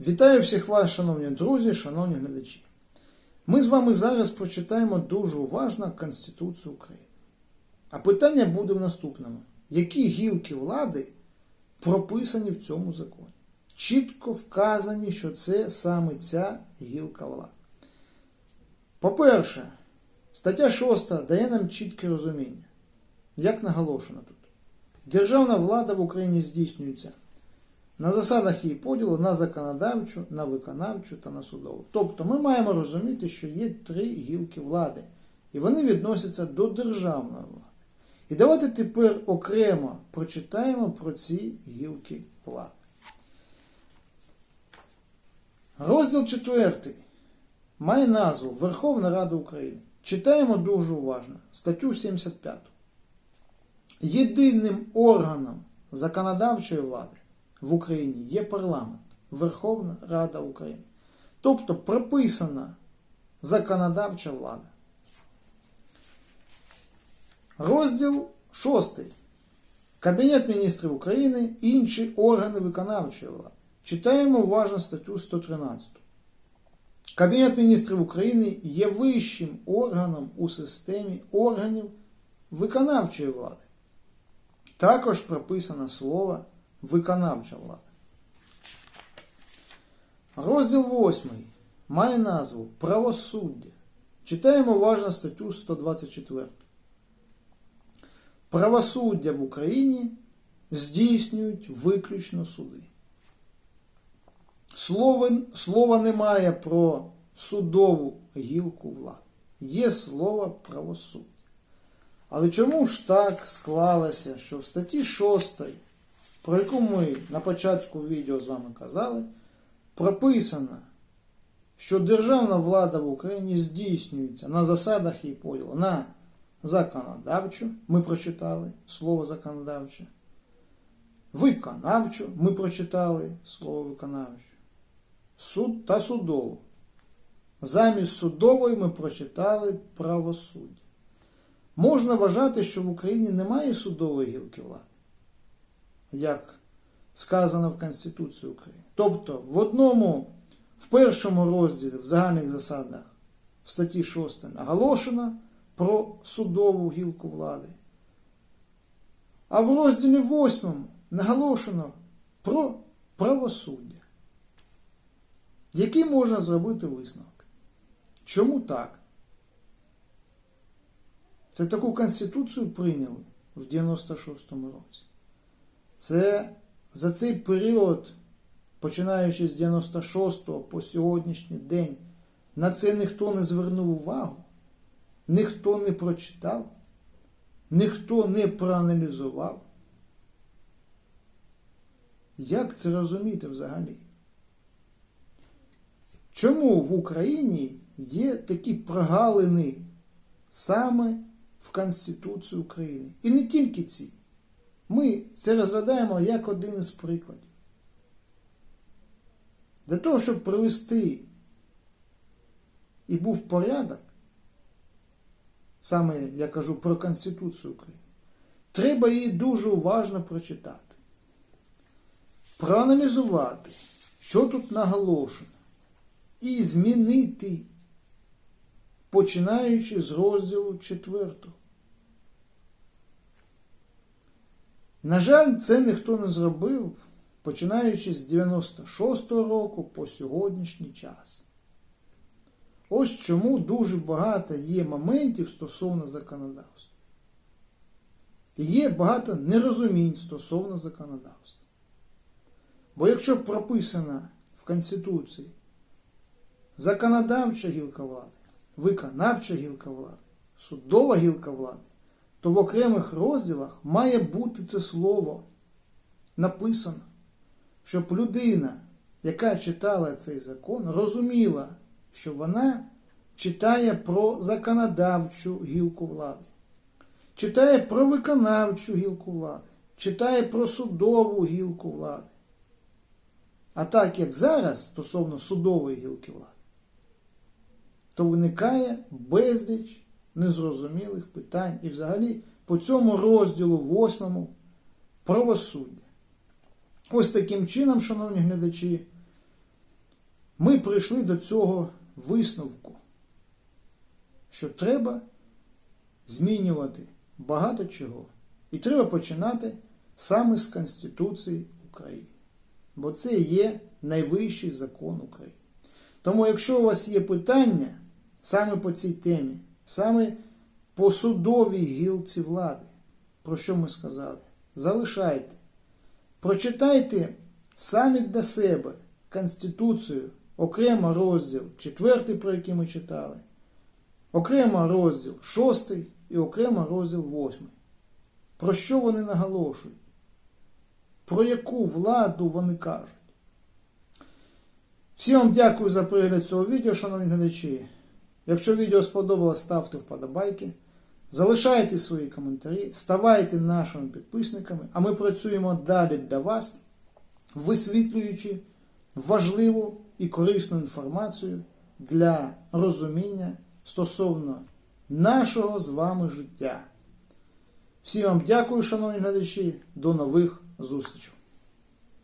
Вітаю всіх вас, шановні друзі, шановні глядачі. Ми з вами зараз прочитаємо дуже уважно Конституцію України. А питання буде в наступному: які гілки влади прописані в цьому законі? Чітко вказані, що це саме ця гілка влади. По-перше, стаття 6 дає нам чітке розуміння, як наголошено тут. Державна влада в Україні здійснюється на засадах її поділу на законодавчу, на виконавчу та на судову. Тобто ми маємо розуміти, що є три гілки влади, і вони відносяться до державної влади. І давайте тепер окремо прочитаємо про ці гілки влади. Розділ 4 має назву Верховна Рада України. Читаємо дуже уважно статтю 75. Єдиним органом законодавчої влади в Україні є парламент, Верховна Рада України. Тобто прописана законодавча влада. Розділ 6. Кабінет міністрів України інші органи виконавчої влади. Читаємо уважно статтю 113. Кабінет міністрів України є вищим органом у системі органів виконавчої влади. Також прописано слово виконавча влада. Розділ 8 має назву Правосуддя. Читаємо уважно статтю 124. Правосуддя в Україні здійснюють виключно суди. Слова, немає про судову гілку влади. Є слово правосуддя. Але чому ж так склалося, що в статті 6, про яку ми на початку відео з вами казали, прописано, що державна влада в Україні здійснюється на засадах її поділу на законодавчу, ми прочитали слово законодавче, виконавчу, ми прочитали слово виконавчу, суд та судову. Замість судової ми прочитали правосуддя. Можна вважати, що в Україні немає судової гілки влади, як сказано в Конституції України. Тобто, в одному, в першому розділі в загальних засадах в статті 6 наголошено про судову гілку влади, а в розділі 8 наголошено про правосуддя. Який можна зробити висновок? Чому так? Це таку конституцію прийняли в 96-му році. Це за цей період, починаючи з 96-го по сьогоднішній день, на це ніхто не звернув увагу, ніхто не прочитав, ніхто не проаналізував. Як це розуміти взагалі? Чому в Україні є такі прогалини саме в Конституції України? І не тільки ці. Ми це розглядаємо як один із прикладів. Для того, щоб привести і був порядок, саме я кажу про Конституцію України, треба її дуже уважно прочитати, проаналізувати, що тут наголошено, і змінити, починаючи з розділу 4. На жаль, це ніхто не зробив, починаючи з 96-го року по сьогоднішній час. Ось чому дуже багато є моментів стосовно законодавства. Є багато нерозумінь стосовно законодавства. Бо якщо прописано в Конституції законодавча гілка влади, виконавча гілка влади, судова гілка влади, то в окремих розділах має бути це слово написано, щоб людина, яка читала цей закон, розуміла, що вона читає про законодавчу гілку влади, читає про виконавчу гілку влади, читає про судову гілку влади. А так як зараз стосовно судової гілки влади, то виникає безліч незрозумілих питань і взагалі по цьому розділу восьмому правосуддя. Ось таким чином, шановні глядачі, ми прийшли до цього висновку, що треба змінювати багато чого. І треба починати саме з Конституції України. Бо це є найвищий закон України. Тому, якщо у вас є питання саме по цій темі, саме по судовій гілці влади, про що ми сказали, залишайте. Прочитайте самі для себе Конституцію, окремо розділ 4, про який ми читали, окремо розділ 6 і окремо розділ 8. Про що вони наголошують? Про яку владу вони кажуть? Всім вам дякую за перегляд цього відео, шановні глядачі. Якщо відео сподобалось, ставте вподобайки, залишайте свої коментарі, ставайте нашими підписниками, а ми працюємо далі для вас, висвітлюючи важливу і корисну інформацію для розуміння стосовно нашого з вами життя. Всім вам дякую, шановні глядачі, до нових зустрічей.